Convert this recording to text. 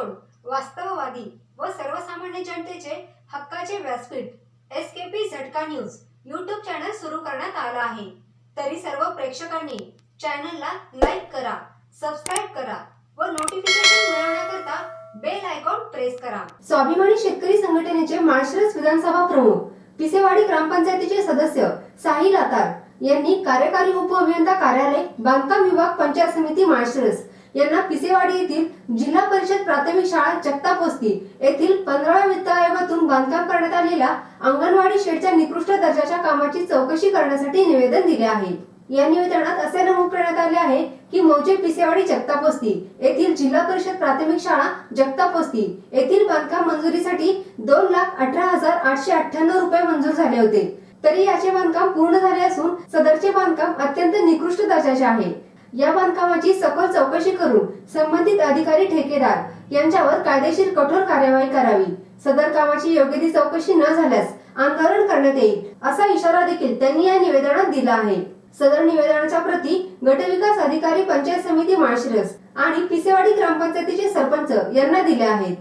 सोडून वास्तववादी व सर्वसामान्य जनतेचे हक्काचे व्यासपीठ S K P Jhatka news YouTube channel सुरू करण्यात आला आहे. तरी सर्व प्रेक्षकांनी चॅनलला लाईक करा सबस्क्राईब करा व नोटिफिकेशन मिळवण्याकरता बेल आयकॉन प्रेस करा. स्वाभिमानी शेतकरी संघटनेचे माळशिरस विधानसभा प्रमुख पिसेवाडी ग्रामपंचायतीचे सदस्य साहिल आतार यांनी कार्यकारी उप अभियंता कार्यालय बांधकाम विभाग पंचायत समिती माळशिरस यांना पिसेवाडी येथील जिल्हा परिषद प्राथमिक शाळा जगतापोस्ती येथील पंधराव्या वित्त आयोगातून बांधकाम करण्यात आलेल्या अंगणवाडी शेडच्या निकृष्ट दर्जाच्या कामाची चौकशी करण्यासाठी निवेदन दिले आहे. या निवेदनात असे नमूद करण्यात आले आहे की मौजे पिसेवाडी जगतापोस्ती येथील जिल्हा परिषद प्राथमिक शाळा जगतापोस्ती येथील बांधकाम मंजुरीसाठी दोन लाख अठरा हजार आठशे अठ्ठ्याण्णव रुपये मंजूर झाले होते. तरी याचे बांधकाम पूर्ण झाले असून सदरचे बांधकाम अत्यंत निकृष्ट दर्जाचे आहे. या बांधकामाची सखोल चौकशी करून संबंधित अधिकारी ठेकेदार यांच्यावर कायदेशीर कठोर कार्यवाही करावी. सदर कामाची योग्य ती चौकशी न झाल्यास आंदोलन करण्यात येईल असा इशारा देखील त्यांनी या निवेदनात दिला आहे. सदर निवेदनाच्या प्रती गटविकास अधिकारी पंचायत समिती माळशिरस आणि पिसेवाडी ग्रामपंचायतीचे सरपंच यांना दिल्या आहेत.